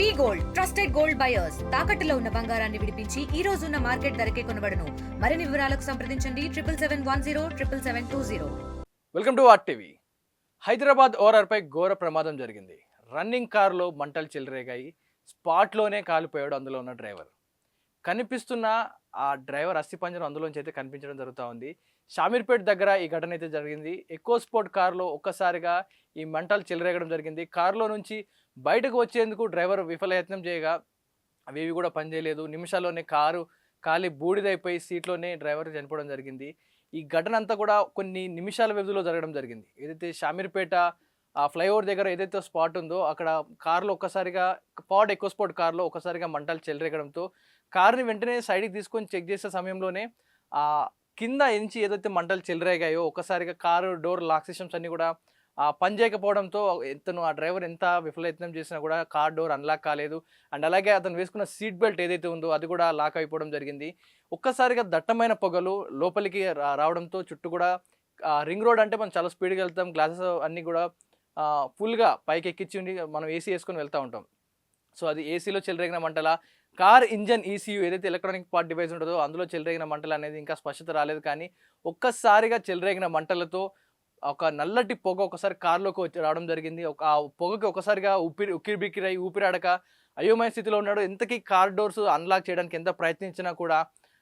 We gold trusted gold buyers తాకట్టులో ఉన్న బంగారాన్ని విడిపించి ఈ రోజు ఉన్న మార్కెట్ ధరకే కొనబడను. మరిన్ని వివరాలకు సంప్రదించండి triple seven one zero triple seven two zero. Welcome to what TV. Hyderabad ఓఆర్ఆర్పై ఘోర ప్రమాదం జరిగింది. రన్నింగ్ కారులో మంటలు చెలరేగాయి. స్పాట్లోనే కాలిపోయాడు అందులో ఉన్న డ్రైవర్. కనిపిస్తున్న ఆ డ్రైవర్ అస్థిపంజరం అందులోంచి అయితే కనిపించడం జరుగుతూ ఉంది. షామీర్పేట్ దగ్గర ఈ ఘటన అయితే జరిగింది. ఎక్కువ స్పోర్ట్ కారులో ఒక్కసారిగా ఈ మంటలు చెలరేగడం జరిగింది. కారులో నుంచి బయటకు వచ్చేందుకు డ్రైవర్ విఫలయత్నం చేయగా అవి ఇవి కూడా పనిచేయలేదు నిమిషాల్లోనే కారు కాలి బూడిదైపోయి సీట్లోనే డ్రైవర్ చనిపోవడం జరిగింది. ఈ ఘటన అంతా కూడా కొన్ని నిమిషాల వ్యవధిలో జరగడం జరిగింది. ఏదైతే షామీర్పేట ఆ ఫ్లైఓవర్ దగ్గర ఏదైతే స్పాట్ ఉందో అక్కడ కారులో ఒక్కసారిగా పాడ్ ఎక్కువ స్పాట్ కారులో ఒక్కసారిగా మంటలు చెలరేగడంతో కారుని వెంటనే సైడ్కి తీసుకొని చెక్ చేసే సమయంలోనే కింద ఎంచి ఏదైతే మంటలు చెలరేగాయో ఒక్కసారిగా కారు డోర్ లాక్ సిస్టమ్స్ అన్నీ కూడా పని చేయకపోవడంతో ఎంతను ఆ డ్రైవర్ ఎంత విఫలయత్నం చేసినా కూడా కార్ డోర్ అన్లాక్ కాలేదు. అండ్ అలాగే అతను వేసుకున్న సీట్ బెల్ట్ ఏదైతే ఉందో అది కూడా లాక్ అయిపోవడం జరిగింది. ఒక్కసారిగా దట్టమైన పొగలు లోపలికి రా- రావడంతో చుట్టూ కూడా రింగ్ రోడ్ అంటే మనం చాలా స్పీడ్గా వెళ్తాం గ్లాసెస్ అన్నీ కూడా ఫుల్గా పైకి ఎక్కించి ఉండి మనం ఏసీ వేసుకొని వెళ్తూ ఉంటాం. సో అది ఏసీలో చెలరేగిన మంటల కార్ ఇంజన్ ఈసీయూ ఏదైతే ఎలక్ట్రానిక్ పార్ట్ డివైస్ ఉంటుందో అందులో చెలరేగిన మంటలు అనేది ఇంకా స్పష్టత రాలేదు. కానీ ఒక్కసారిగా చెలరేగిన మంటలతో ఒక నల్లటి పొగ ఒకసారి కార్లోకి వచ్చి రావడం జరిగింది. ఒక ఆ పొగకి ఒకసారిగా ఉపిరి ఉక్కిరి బిక్కిరై ఊపిరాడక అయోమయ స్థితిలో ఉన్నాడు. ఇంతకీ కార్ డోర్స్ అన్లాక్ చేయడానికి ఎంత ప్రయత్నించినా కూడా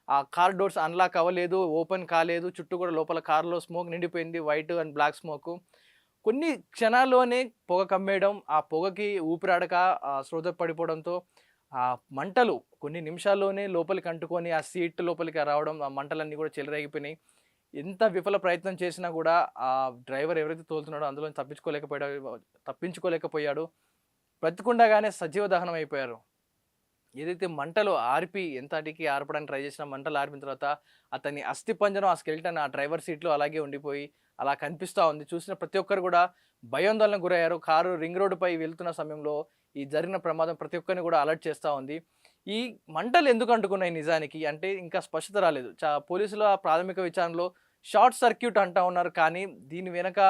ఆ కార్ డోర్స్ అన్లాక్ అవ్వలేదు ఓపెన్ కాలేదు. చుట్టూ కూడా లోపల కారులో స్మోక్ నిండిపోయింది వైట్ అండ్ బ్లాక్ స్మోక్ కొన్ని క్షణాల్లోనే పొగ కమ్మేయడం ఆ పొగకి ఊపిరాడక శ్రోత పడిపోవడంతో ఆ మంటలు కొన్ని నిమిషాల్లోనే లోపలికి అంటుకొని ఆ సీట్ లోపలికి రావడం ఆ మంటలన్నీ కూడా చెలరేగిపోయినాయి. ఎంత విఫల ప్రయత్నం చేసినా కూడా ఆ డ్రైవర్ ఎవరైతే తోలుతున్నాడో అందులో తప్పించుకోలేకపోయాడు తప్పించుకోలేకపోయాడు. బ్రతికుండగానే సజీవ దహనం అయిపోయారు. ఏదైతే మంటలు ఆర్పి ఎంతటికి ఆర్పడానికి ట్రై చేసిన మంటలు ఆర్పిన తర్వాత అతని అస్థి పంజరం ఆ స్కెల్టన్ ఆ డ్రైవర్ సీట్లో అలాగే ఉండిపోయి అలా కనిపిస్తూ ఉంది. చూసిన ప్రతి ఒక్కరు కూడా భయాందోళనకు గురయ్యారు. కారు రింగ్ రోడ్డుపై వెళ్తున్న సమయంలో ఈ జరిగిన ప్రమాదం ప్రతి ఒక్కరిని కూడా అలర్ట్ చేస్తూ ఉంది. ఈ మంటలు ఎందుకు అంటుకున్నాయి నిజానికి? అంటే ఇంకా స్పష్టత రాలేదు. చా పోలీసులు ఆ ప్రాథమిక విచారణలో షార్ట్ సర్క్యూట్ అంటా ఉన్నారు. కానీ దీని వెనక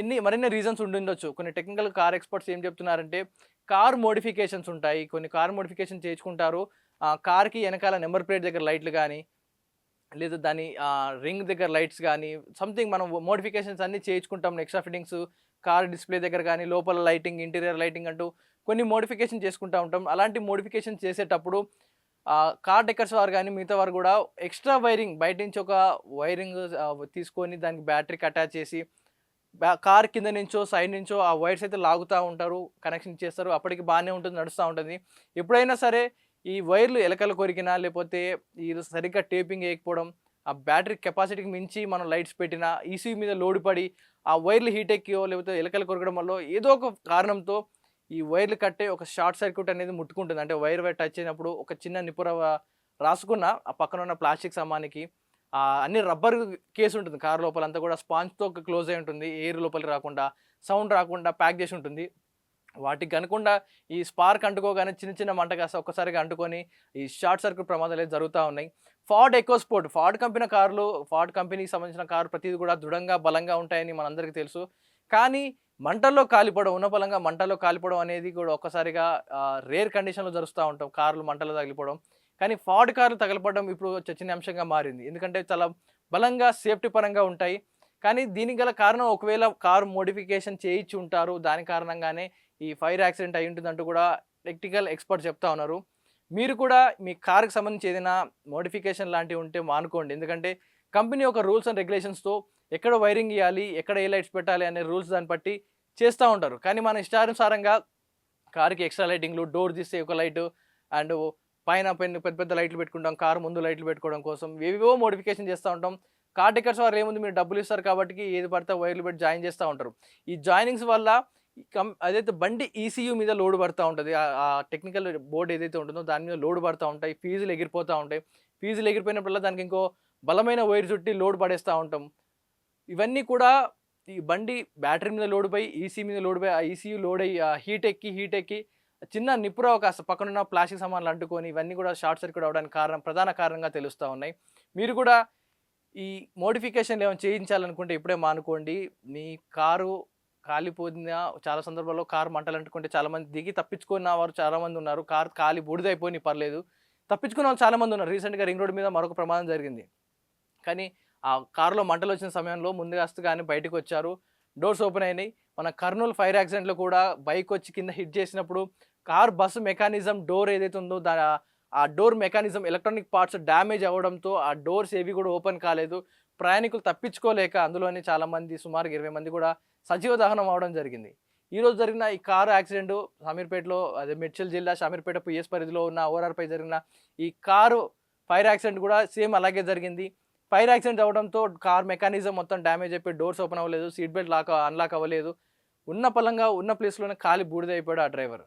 ఎన్ని మరిన్ని రీజన్స్ ఉండుండొచ్చు. కొన్ని టెక్నికల్ కార్ ఎక్స్పర్ట్స్ ఏం చెప్తున్నారంటే కార్ మోడిఫికేషన్స్ ఉంటాయి. కొన్ని కార్ మోడిఫికేషన్ చేయించుకుంటారు. కార్కి వెనకాల నెంబర్ ప్లేట్ దగ్గర లైట్లు కానీ లేదా దాని రింగ్ దగ్గర లైట్స్ కానీ సంథింగ్ మనం మోడిఫికేషన్స్ అన్నీ చేయించుకుంటాం. ఎక్స్ట్రా ఫిట్టింగ్స్ కార్ డిస్ప్లే దగ్గర కానీ లోపల లైటింగ్ ఇంటీరియర్ లైటింగ్ అంటూ కొన్ని మోడిఫికేషన్ చేసుకుంటూ ఉంటాం. అలాంటి మోడిఫికేషన్ చేసేటప్పుడు కార్ డెక్కర్స్ వారు కానీ మిగతా వారు కూడా ఎక్స్ట్రా వైరింగ్ బయట నుంచి ఒక వైరింగ్ తీసుకొని దానికి బ్యాటరీకి అటాచ్ చేసి కార్ కింద నుంచో సైడ్ నుంచో ఆ వైర్స్ అయితే లాగుతూ ఉంటారు కనెక్షన్ చేస్తారు. అప్పటికి బాగానే ఉంటుంది నడుస్తూ ఉంటుంది. ఎప్పుడైనా సరే ఈ వైర్లు ఎలకలు కొరికినా లేకపోతే ఈ సరిగ్గా టేపింగ్ వేయకపోవడం ఆ బ్యాటరీ కెపాసిటీకి మించి మనం లైట్స్ పెట్టినా ఈసీ మీద లోడ్ పడి ఆ వైర్లు హీట్ ఎక్కియో లేకపోతే ఎలకలు కొరకడం వల్ల ఏదో ఒక కారణంతో ఈ వైర్లు కట్టే ఒక షార్ట్ సర్క్యూట్ అనేది ముట్టుకుంటుంది. అంటే వైర్ వైర్ టచ్ అయినప్పుడు ఒక చిన్న నిపుర రాసుకున్న ఆ పక్కన ఉన్న ప్లాస్టిక్ సామానికి అన్ని రబ్బర్ కేసు ఉంటుంది. కార్ లోపల అంతా కూడా స్పాంజ్తో క్లోజ్ అయి ఉంటుంది. ఎయిర్ లోపలికి రాకుండా సౌండ్ రాకుండా ప్యాక్ చేసి ఉంటుంది. వాటికి కనుకుండా ఈ స్పార్క్ అంటుకోగానే చిన్న చిన్న మంట కాస్త ఒక్కసారిగా అంటుకొని ఈ షార్ట్ సర్క్యూట్ ప్రమాదాలు అయితే జరుగుతూ ఉన్నాయి. ఫార్డ్ ఎకోస్పోర్ట్ ఫార్డ్ కంపెనీ కార్లు ఫార్డ్ కంపెనీకి సంబంధించిన కారు ప్రతిదీ కూడా దృఢంగా బలంగా ఉంటాయని మనందరికీ తెలుసు. కానీ మంటల్లో కాలిపోవడం ఉన్న బలంగా మంటల్లో కాలిపోవడం అనేది కూడా ఒక్కసారిగా రేర్ కండిషన్లో జరుస్తూ ఉంటాం. కార్లు మంటలు తగిలిపోవడం. కానీ ఫార్డ్ కార్లు తగలపడడం ఇప్పుడు చర్చనీయాంశంగా మారింది. ఎందుకంటే చాలా బలంగా సేఫ్టీ పరంగా ఉంటాయి. కానీ దీనికి గల కారణం ఒకవేళ కారు మోడిఫికేషన్ చేయించి ఉంటారు. దాని కారణంగానే ఈ ఫైర్ యాక్సిడెంట్ అయి ఉంటుందంటూ కూడా టెక్నికల్ ఎక్స్పర్ట్ చెప్తా ఉన్నారు. మీరు కూడా మీ కార్కి సంబంధించి ఏదైనా మోడిఫికేషన్ లాంటివి ఉంటే మానుకోండి. ఎందుకంటే కంపెనీ యొక్క రూల్స్ అండ్ రెగ్యులేషన్స్తో ఎక్కడ వైరింగ్ ఇవ్వాలి ఎక్కడ ఏ లైట్స్ పెట్టాలి అనే రూల్స్ దాన్ని బట్టి చేస్తూ ఉంటారు. కానీ మన ఇష్టానుసారంగా కార్కి ఎక్స్ట్రా లైటింగ్లు డోర్ తీస్తే ఒక లైట్ అండ్ పైన పైన పెద్ద పెద్ద లైట్లు పెట్టుకుంటాం కారు ముందు లైట్లు పెట్టుకోవడం కోసం. ఏవేవో మోడిఫికేషన్ చేస్తూ ఉంటాం. కార్ టికెట్స్ వారు ఏముంది? మీరు డబ్బులు ఇస్తారు కాబట్టి ఏది పడితే వైర్లు పెట్టి జాయిన్ చేస్తూ ఉంటారు. ఈ జాయినింగ్స్ వల్ల అదైతే బండి ఈసీయూ మీద లోడ్ పడుతూ ఉంటుంది. ఆ- టెక్నికల్ బోర్డు ఏదైతే ఉంటుందో దాని మీద లోడ్ పడుతూ ఉంటాయి. ఫీజులు ఎగిరిపోతూ ఉంటాయి. ఫీజులు ఎగిరిపోయినప్పుడల్లా దానికి ఇంకో బలమైన వైర్ చుట్టి లోడ్ పడేస్తూ ఉంటాం. ఇవన్నీ కూడా ఈ బండి బ్యాటరీ మీద లోడ్ పోయి ఈసీ మీద లోడ్ పోయి ఆ ఈసీయూ లోడ్ అయ్యి ఆ హీట్ ఎక్కి హీట్ ఎక్కి చిన్న నిపుర కాస్త పక్కనున్న ప్లాస్టిక్ సామాన్లు అంటుకొని ఇవన్నీ కూడా షార్ట్ సర్క్యూట్ అవడానికి కారణం ప్రధాన కారణంగా తెలుస్తూ ఉన్నాయి. మీరు కూడా ఈ మోడిఫికేషన్లు ఏమైనా చేయించాలనుకుంటే ఇప్పుడే మానుకోండి. మీ కారు కాలిపోయిన చాలా సందర్భాల్లో కారు మంటలు అంటుకుంటే చాలామంది దిగి తప్పించుకున్న వారు చాలామంది ఉన్నారు. కారు కాలి బూడిదైపోయి పర్లేదు. తప్పించుకున్న వాళ్ళు చాలామంది ఉన్నారు. రీసెంట్గా రింగ్ రోడ్ మీద మరొక ప్రమాదం జరిగింది. కానీ ఆ కారులో మంటలు వచ్చిన సమయంలో ముందుగాస్తు కానీ బయటకు వచ్చారు. డోర్స్ ఓపెన్ అయినాయి. మన కర్నూలు ఫైర్ యాక్సిడెంట్లో కూడా బైక్ వచ్చి కింద హిట్ చేసినప్పుడు కార్ బస్సు మెకానిజం డోర్ ఏదైతే ఉందో దా ఆ door mechanism electronic parts damage అవ్వడంతో ఆ డోర్స్ ఏవి కూడా ఓపెన్ కాలేదు. ప్రయాణికులు తప్పించుకోలేక అందులోనే చాలామంది సుమారు ఇరవై మంది కూడా సజీవ దహనం అవడం జరిగింది. ఈరోజు జరిగిన ఈ కారు యాక్సిడెంట్ షామీర్పేటలో అదే మిడ్చల్ జిల్లా షామీర్పేట పిఎస్ పరిధిలో ఉన్న ఓఆర్ఆర్పై జరిగిన ఈ కారు ఫైర్ యాక్సిడెంట్ కూడా సేమ్ అలాగే జరిగింది. ఫైర్ యాక్సిడెంట్ అవడంతో కార్ మెకానిజం మొత్తం డ్యామేజ్ అయిపోయి డోర్స్ ఓపెన్ అవ్వలేదు సీట్ బెల్ట్ లాక్ అన్లాక్ అవ్వలేదు. ఉన్న పలంగా ఉన్న ప్లేస్లోనే ఖాళీ బూడిదైపోయాడు ఆ డ్రైవర్.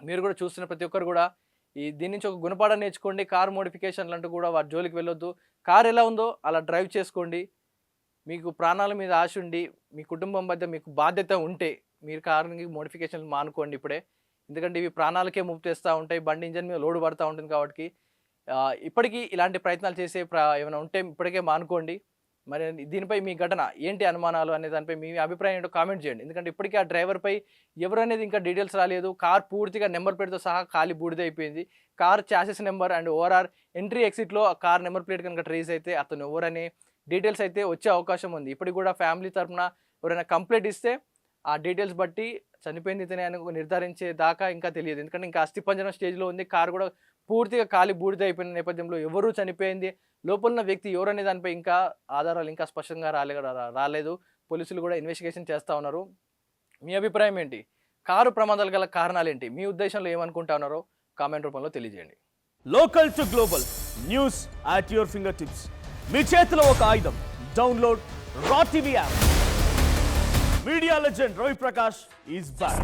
మీరు కూడా చూస్తున్న ప్రతి ఒక్కరు కూడా ఈ దీని నుంచి ఒక గుణపాఠం నేర్చుకోండి కార్ మోడిఫికేషన్లు అంటూ కూడా వారి జోలికి వెళ్ళొద్దు. కార్ ఎలా ఉందో అలా డ్రైవ్ చేసుకోండి. మీకు ప్రాణాల మీద ఆశ ఉండి మీ కుటుంబం మధ్య మీకు బాధ్యత ఉంటే మీరు కార్ని మోడిఫికేషన్లు మానుకోండి ఇప్పుడే. ఎందుకంటే ఇవి ప్రాణాలకే ముప్పు తెస్తూ ఉంటాయి బండి ఇంజన్ మీద లోడ్ పడుతూ ఉంటుంది కాబట్టి. ఇప్పటికీ ఇలాంటి ప్రయత్నాలు చేసే ప్ర ఏమైనా ఉంటే ఇప్పటికే మానుకోండి. మరి దీనిపై మీ ఘటన ఏంటి అనుమానాలు అనే దానిపై మీ అభిప్రాయం ఏంటో కామెంట్ చేయండి. ఎందుకంటే ఇప్పటికీ ఆ డ్రైవర్పై ఎవరు అనేది ఇంకా డీటెయిల్స్ రాలేదు. కార్ పూర్తిగా నెంబర్ ప్లేట్తో సహా ఖాళీ బూడిద అయిపోయింది car chassis number and ORR entry ఎగ్జిట్లో ఆ కార్ నెంబర్ ప్లేట్ కనుక ట్రేస్ అయితే అతను ఎవరనే డీటెయిల్స్ అయితే వచ్చే అవకాశం ఉంది. ఇప్పటికి కూడా ఫ్యామిలీ తరఫున ఎవరైనా కంప్లైంట్ ఇస్తే ఆ డీటెయిల్స్ బట్టి చనిపోయింది ఇతనే అని నిర్ధారించే దాకా ఇంకా తెలియదు. ఎందుకంటే ఇంకా అస్థిపంజనం స్టేజ్లో ఉంది. కార్ కూడా పూర్తిగా ఖాళీ బూడిద అయిపోయిన నేపథ్యంలో ఎవరు చనిపోయింది? లోపలన్న వ్యక్తి ఎవరనే దానిపై ఇంకా ఆధారాలు ఇంకా స్పష్టంగా రాలే రాలేదు. పోలీసులు కూడా ఇన్వెస్టిగేషన్ చేస్తూ ఉన్నారు. మీ అభిప్రాయం ఏంటి? కారు ప్రమాదాలు గల కారణాలు ఏంటి మీ ఉద్దేశంలో ఏమనుకుంటా ఉన్నారో కామెంట్ రూపంలో తెలియజేయండి. Local to global news at your finger tips మీ చేతిలో ఒక ఆయుధం. Download R TV app media legend Ravi Prakash is back